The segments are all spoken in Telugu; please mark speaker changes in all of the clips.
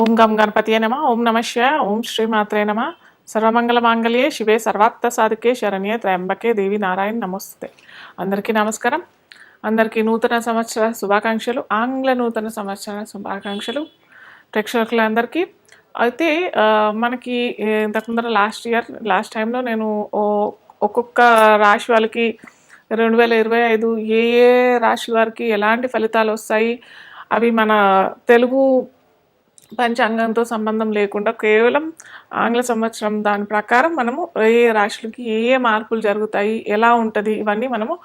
Speaker 1: ఓం గం గణపతియే నమ ఓం నమశ ఓం ఓం శ్రీమాత్రే నమ. సర్వమంగళ మాంగళ్యే శివే సర్వార్థ సాధికే శరణ్యే త్రయంబకే దేవి నారాయణ నమస్తే. అందరికీ నమస్కారం. అందరికీ నూతన సంవత్సర శుభాకాంక్షలు ఆంగ్ల నూతన సంవత్సర శుభాకాంక్షలు ప్రేక్షకులందరికీ. అయితే మనకి ఇంతకు లాస్ట్ ఇయర్ లాస్ట్ టైంలో నేను ఓ- ఒక్కొక్క రాశి వాళ్ళకి రెండు వేల ఇరవై ఐదు ఏ ఏ రాశి వారికి ఎలాంటి ఫలితాలు వస్తాయి అవి మన తెలుగు పంచాంగంతో సంబంధం లేకుండా కేవలం ఆంగ్ల సంవత్సరం దాని ప్రకారం మనము ఏ రాశులకి ఏ ఏ మార్పులు జరుగుతాయి ఎలా ఉంటుంది ఇవన్నీ మనము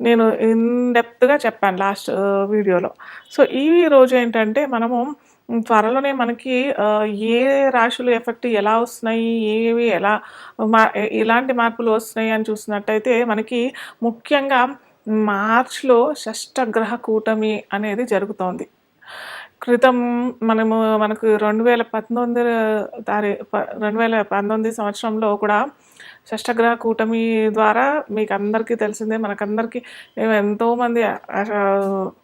Speaker 1: నేను ఇన్ డెప్త్గా చెప్పాను లాస్ట్ వీడియోలో. సో ఈ రోజు ఏంటంటే మనము త్వరలోనే మనకి ఏ రాశులు ఎఫెక్ట్ ఎలా వస్తున్నాయి ఏవి ఎలా మా ఎలాంటి మార్పులు వస్తున్నాయి అని చూసినట్టయితే మనకి ముఖ్యంగా మార్చ్లో షష్టగ్రహ కూటమి అనేది జరుగుతోంది. క్రితం మనము మనకు రెండు వేల పంతొమ్మిది తారీ ప- రెండు వేల పంతొమ్మిది సంవత్సరంలో కూడా షష్టగ్రహ కూటమి ద్వారా మీకు అందరికీ తెలిసిందే. మనకందరికీ మేము ఎంతోమంది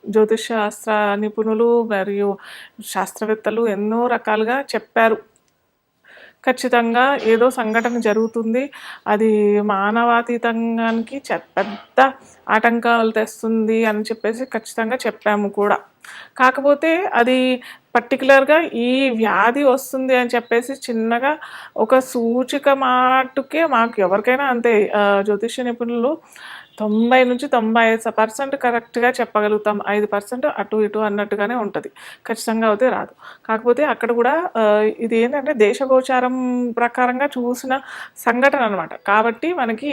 Speaker 1: జ్యోతిష్ శాస్త్ర నిపుణులు మరియు శాస్త్రవేత్తలు ఎన్నో రకాలుగా చెప్పారు. ఖచ్చితంగా ఏదో సంఘటన జరుగుతుంది. అది మానవాతీతంగానికి పెద్ద ఆటంకాలు తెస్తుంది అని చెప్పేసి ఖచ్చితంగా చెప్పాము కూడా. కాకపోతే అది పర్టికులర్గా ఈ వ్యాధి వస్తుంది అని చెప్పేసి చిన్నగా ఒక సూచిక మాటుకే మాకు ఎవరికైనా అంతే జ్యోతిష్య నిపుణులు తొంభై నుంచి తొంభై ఐదు పర్సెంట్ కరెక్ట్గా చెప్పగలుగుతాం. ఐదు పర్సెంట్ అటు ఇటు అన్నట్టుగానే ఉంటుంది. ఖచ్చితంగా అయితే రాదు. కాకపోతే అక్కడ కూడా ఇది ఏంటంటే దేశగోచారం ప్రకారంగా చూసిన సంఘటన అనమాట కాబట్టి మనకి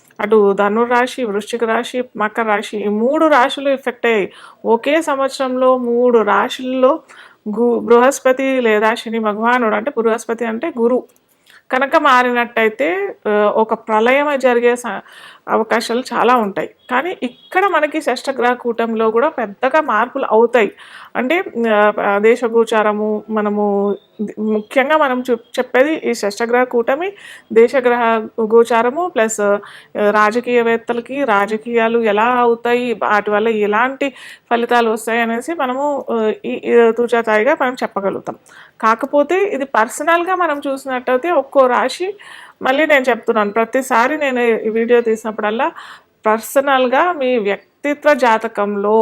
Speaker 1: అటు ధనురాశి వృశ్చిక రాశి మకర రాశి ఈ మూడు రాశులు ఎఫెక్ట్ అయ్యాయి. ఒకే సంవత్సరంలో మూడు రాశుల్లో గు బృహస్పతి లేదా శని భగవానుడు అంటే బృహస్పతి అంటే గురు. కనుక మారినట్టయితే ఒక ప్రళయం జరిగే స- అవకాశాలు చాలా ఉంటాయి. కానీ ఇక్కడ మనకి షష్టగ్రహ కూటంలో కూడా పెద్దగా మార్పులు అవుతాయి. అంటే ఆ, దేశగోచారము మనము ముఖ్యంగా మనం చూ చెప్పేది ఈ షష్టగ్రహ కూటమి దేశగ్రహ గోచారము ప్లస్ రాజకీయవేత్తలకి రాజకీయాలు ఎలా అవుతాయి వాటి వల్ల ఎలాంటి ఫలితాలు వస్తాయి అనేసి మనము ఈ ఈ తూచాతాయిగా మనం చెప్పగలుగుతాం. కాకపోతే ఇది పర్సనల్గా మనం చూసినట్టయితే ఒక్కో రాశి మళ్ళీ నేను చెప్తున్నాను ప్రతిసారి నేను ఈ వీడియో తీసినప్పుడల్లా పర్సనల్గా మీ వ్యక్తిత్వ జాతకంలో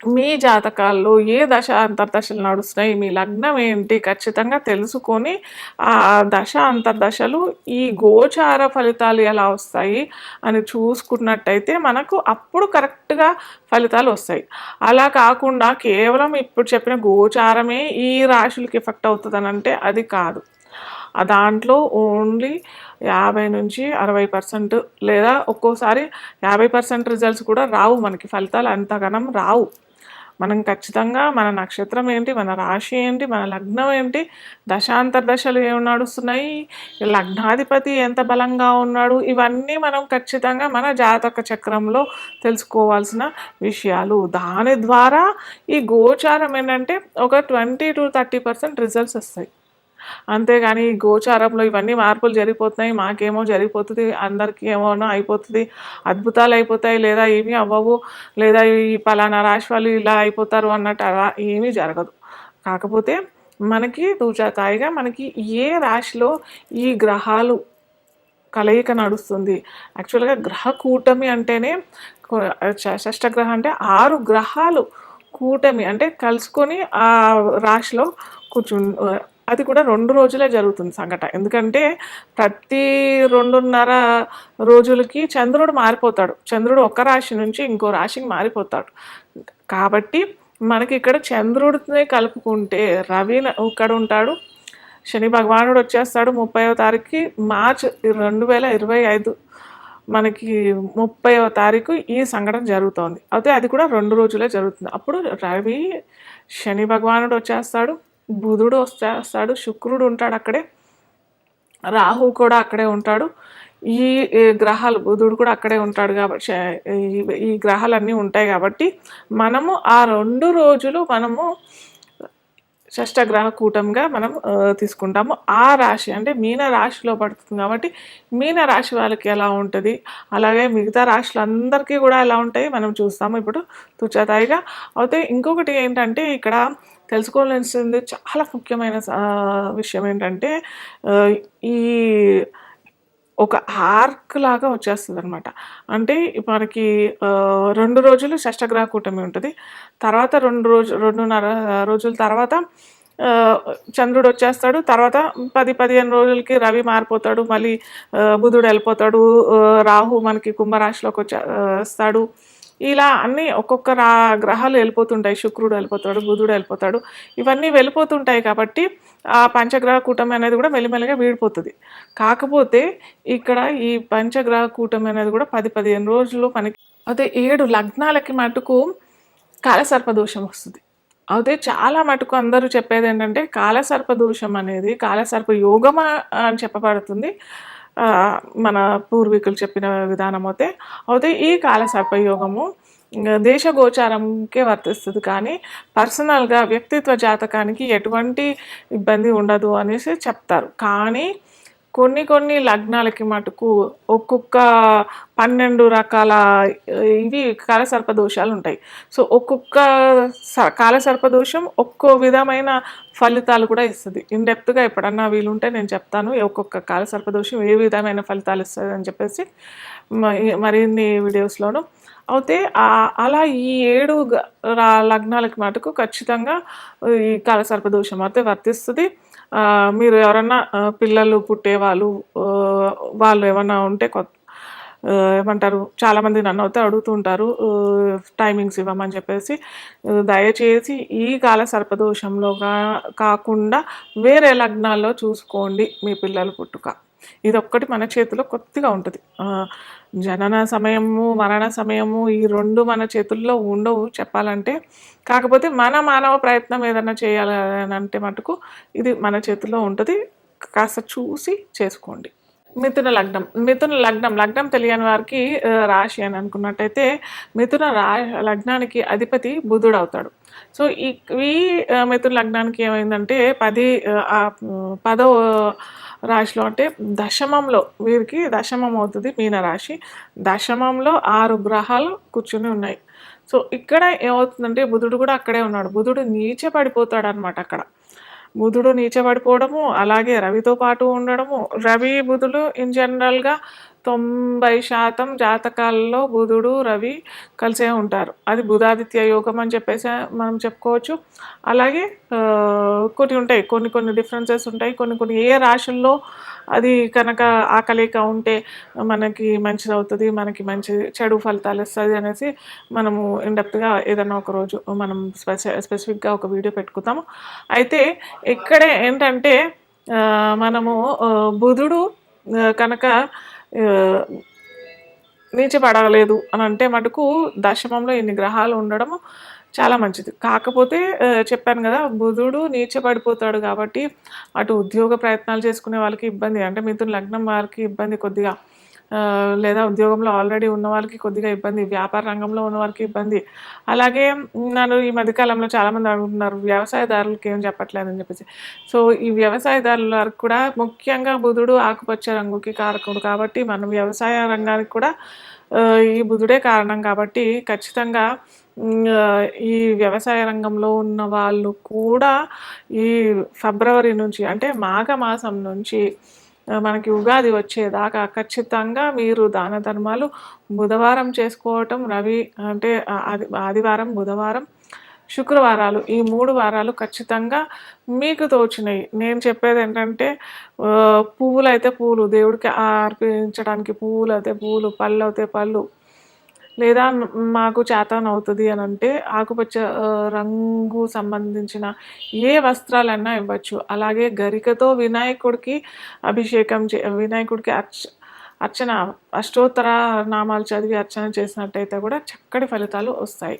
Speaker 1: మీ జాతకాల్లో ఏ దశ అంతర్దశలు నడుస్తున్నాయి మీ లగ్నం ఏంటి? ఖచ్చితంగా తెలుసుకొని ఆ దశ అంతర్దశలు ఈ గోచార ఫలితాలు ఎలా వస్తాయి అని చూసుకున్నట్టయితే మనకు అప్పుడు కరెక్ట్గా ఫలితాలు వస్తాయి. అలా కాకుండా కేవలం ఇప్పుడు చెప్పిన గోచారమే ఈ రాశులకి ఎఫెక్ట్ అవుతుందని అంటే అది కాదు. దాంట్లో ఓన్లీ యాభై నుంచి అరవై పర్సెంట్ లేదా ఒక్కోసారి యాభై పర్సెంట్ రిజల్ట్స్ కూడా రావు మనకి. ఫలితాలు అంతగనం రావు. మనం ఖచ్చితంగా మన నక్షత్రం ఏంటి మన రాశి ఏంటి మన లగ్నం ఏంటి దశాంతర దశలు ఏమి నడుస్తున్నాయి లగ్నాధిపతి ఎంత బలంగా ఉన్నాడు ఇవన్నీ మనం ఖచ్చితంగా మన జాతక చక్రంలో తెలుసుకోవాల్సిన విషయాలు. దాని ద్వారా ఈ గోచారం ఏంటంటే ఒక twenty to thirty percent results వస్తాయి. అంతేగాని ఈ గోచారంలో ఇవన్నీ మార్పులు జరిగిపోతున్నాయి మాకేమో జరిగిపోతుంది అందరికీ ఏమోనో అయిపోతుంది అద్భుతాలు అయిపోతాయి లేదా ఏమీ అవ్వవు లేదా ఈ పలానా రాశి వాళ్ళు ఇలా అయిపోతారు అన్నట్టు అలా ఏమీ జరగదు. కాకపోతే మనకి తూచాతాయిగా మనకి ఏ రాశిలో ఈ గ్రహాలు కలయిక నడుస్తుంది? యాక్చువల్గా గ్రహ కూటమి అంటేనే కొ- ష- అంటే ఆరు గ్రహాలు కూటమి అంటే కలుసుకొని ఆ రాశిలో కూర్చు అది కూడా రెండు రోజులే జరుగుతుంది సంఘటన ఎందుకంటే ప్రతి రెండున్నర రోజులకి చంద్రుడు మారిపోతాడు. చంద్రుడు ఒక రాశి నుంచి ఇంకో రాశికి మారిపోతాడు. కాబట్టి మనకి ఇక్కడ చంద్రుడిని కలుపుకుంటే రవి ఇక్కడ ఉంటాడు శని భగవానుడు వచ్చేస్తాడు ముప్పైవ తారీఖుకి మార్చ్ రెండు వేల ఇరవై ఐదు. మనకి ముప్పైవ తారీఖు ఈ సంఘటన జరుగుతోంది. అయితే అది కూడా రెండు రోజులే జరుగుతుంది. అప్పుడు రవి శని భగవానుడు వచ్చేస్తాడు బుధుడు వస్తాడు శుక్రుడు ఉంటాడు అక్కడే. రాహు కూడా అక్కడే ఉంటాడు. ఈ గ్రహాలు బుధుడు కూడా అక్కడే ఉంటాడు కాబట్టి ఈ- ఈ గ్రహాలన్నీ ఉంటాయి కాబట్టి మనము ఆ రెండు రోజులు మనము షష్టగ్రహ కూటంగా మనం తీసుకుంటాము. ఆ రాశి అంటే మీన రాశిలో పడుతుంది కాబట్టి మీన రాశి వాళ్ళకి ఎలా ఉంటుంది? అలాగే మిగతా రాశులందరికీ కూడా ఎలా ఉంటాయి? మనం చూస్తాము. ఇప్పుడు తుచతాయిగా అయితే ఇంకొకటి ఏంటంటే ఇక్కడ తెలుసుకోవాల్సింది చాలా ముఖ్యమైన విషయం ఏంటంటే ఈ ఒక ఆర్క్ లాగా వచ్చేస్తుంది అనమాట అంటే మనకి రెండు రోజులు షష్టగ్రహ కూటమి ఉంటుంది. తర్వాత రెండు రోజు రెండున్నర రోజుల తర్వాత చంద్రుడు వచ్చేస్తాడు. తర్వాత పది పదిహేను రోజులకి రవి మారిపోతాడు. మళ్ళీ బుధుడు వెళ్ళిపోతాడు. రాహు మనకి కుంభరాశిలోకి వచ్చే వస్తాడు. ఇలా అన్నీ ఒక్కొక్క రా గ్రహాలు వెళ్ళిపోతుంటాయి. శుక్రుడు వెళ్ళిపోతాడు బుధుడు వెళ్ళిపోతాడు. ఇవన్నీ వెళ్ళిపోతుంటాయి కాబట్టి ఆ పంచగ్రహ కూటమి అనేది కూడా మెల్లిమెల్లిగా వీడిపోతుంది. కాకపోతే ఇక్కడ ఈ పంచగ్రహ కూటమి అనేది కూడా పది పదిహేను రోజులు మనకి అదే ఏడు లగ్నాలకి మటుకు కాలసర్ప దోషం వస్తుంది. అదే చాలా మటుకు అందరూ చెప్పేది ఏంటంటే కాలసర్ప దోషం అనేది కాలసర్ప యోగమా అని చెప్పబడుతుంది. మన పూర్వీకులు చెప్పిన విధానం అయితే. అయితే ఈ కాల సర్పయోగము దేశ గోచారంకే వర్తిస్తుంది. కానీ పర్సనల్గా వ్యక్తిత్వ జాతకానికి ఎటువంటి ఇబ్బంది ఉండదు అనేసి చెప్తారు. కానీ కొన్ని కొన్ని లగ్నాలకి మటుకు ఒక్కొక్క పన్నెండు రకాల ఇవి కాలసర్ప దోషాలు ఉంటాయి. సో ఒక్కొక్క స- కాలసర్ప దోషం ఒక్కో విధమైన ఫలితాలు కూడా ఇస్తుంది. ఇన్డెప్త్గా ఎప్పుడన్నా వీలుంటే నేను చెప్తాను ఒక్కొక్క కాలసర్ప దోషం ఏ విధమైన ఫలితాలు ఇస్తుంది అని చెప్పేసి మరిన్ని వీడియోస్లోను. అయితే అలా ఈ ఏడు లగ్నాలకి మటుకు ఖచ్చితంగా ఈ కాలసర్ప దోషం అయితే వర్తిస్తుంది. మీరు ఎవరన్నా పిల్లలు పుట్టేవాళ్ళు వాళ్ళు ఏమన్నా ఉంటే కొత్త ఏమంటారు చాలామంది నన్ను అయితే అడుగుతుంటారు టైమింగ్స్ ఇవ్వమని చెప్పేసి. దయచేసి ఈ కాల సర్పదోషంలో కాకుండా వేరే లగ్నాల్లో చూసుకోండి మీ పిల్లల పుట్టుక. ఇది ఒక్కటి మన చేతిలో కొద్దిగా ఉంటుంది. జనన సమయము మరణ సమయము ఈ రెండు మన చేతుల్లో ఉండవు చెప్పాలంటే. కాకపోతే మన మానవ ప్రయత్నం ఏదైనా చేయాలి అని అంటే మటుకు ఇది మన చేతిలో ఉంటుంది. కాస్త చూసి చేసుకోండి. మిథున లగ్నం. మిథున లగ్నం. లగ్నం తెలియని వారికి రాశి అని అనుకున్నట్టయితే మిథున రా లగ్నానికి అధిపతి బుధుడు అవుతాడు. సో ఈ మిథున లగ్నానికి ఏమైందంటే పది పదో రాశిలో అంటే దశమంలో వీరికి దశమం అవుతుంది మీన రాశి దశమంలో ఆరు గ్రహాలు కూర్చుని ఉన్నాయి. సో ఇక్కడ ఏమవుతుందంటే బుధుడు కూడా అక్కడే ఉన్నాడు. బుధుడు నీచే పడిపోతాడు అనమాట అక్కడ. బుధుడు నీచబడిపోవడము అలాగే రవితో పాటు ఉండడము. రవి బుధుడు ఇన్ జనరల్గా తొంభై శాతం జాతకాల్లో బుధుడు రవి కలిసే ఉంటారు. అది బుధాదిత్య యోగం అని చెప్పేసి మనం చెప్పుకోవచ్చు. అలాగే కొన్ని ఉంటాయి. కొన్ని కొన్ని డిఫరెన్సెస్ ఉంటాయి. కొన్ని కొన్ని ఏ రాశుల్లో అది కనుక ఆ కలయిక ఉంటే మనకి మంచిది అవుతుంది మనకి మంచి చెడు ఫలితాలు ఇస్తుంది అనేసి మనము ఇండెప్త్గా ఏదైనా ఒక రోజు మనం స్పెసి స్పెసిఫిక్గా ఒక వీడియో పెట్టుకుతాము అయితే ఇక్కడే ఏంటంటే మనము బుధుడు కనుక ఆ, నీచపడలేదు అని అంటే మటుకు దశమంలో ఇన్ని గ్రహాలు ఉండడము చాలా మంచిది. కాకపోతే చెప్పాను కదా బుధుడు నీచపడిపోతాడు కాబట్టి అటు ఉద్యోగ ప్రయత్నాలు చేసుకునే వాళ్ళకి ఇబ్బంది. అంటే మిథున లగ్నం వారికి ఇబ్బంది కొద్దిగా. లేదా ఉద్యోగంలో ఆల్రెడీ ఉన్న వాళ్ళకి కొద్దిగా ఇబ్బంది. వ్యాపార రంగంలో ఉన్న వారికి ఇబ్బంది. అలాగే నన్ను ఈ మధ్యకాలంలో చాలామంది అడుగుతున్నారు వ్యవసాయదారులకి ఏం చెప్పట్లేదని చెప్పేసి. సో ఈ వ్యవసాయదారుల వరకు కూడా ముఖ్యంగా బుధుడు ఆకుపచ్చ రంగుకి కారకుడు కాబట్టి మనం వ్యవసాయ రంగానికి కూడా ఈ బుధుడే కారణం కాబట్టి ఖచ్చితంగా ఈ వ్యవసాయ రంగంలో ఉన్న వాళ్ళు కూడా ఈ ఫిబ్రవరి నుంచి అంటే మాఘ మాసం నుంచి మనకి ఉగాది వచ్చేదాకా ఖచ్చితంగా మీరు దాన ధర్మాలు బుధవారం చేసుకోవటం రవి అంటే ఆది ఆదివారం బుధవారం శుక్రవారాలు ఈ మూడు వారాలు ఖచ్చితంగా మీకు తోచినాయి. నేను చెప్పేది ఏంటంటే పువ్వులు అయితే పూలు దేవుడికి అర్పించడానికి పువ్వులు అయితే పూలు పళ్ళు అయితే పళ్ళు లేదా మాకు చేతన్ అవుతుంది అని అంటే ఆకుపచ్చ రంగు సంబంధించిన ఏ వస్త్రాలన్నా ఇవ్వచ్చు. అలాగే గరికతో వినాయకుడికి అభిషేకం చే వినాయకుడికి అర్చ అర్చన అష్టోత్తర నామాలు చదివి అర్చన చేసినట్టయితే కూడా చక్కటి ఫలితాలు వస్తాయి.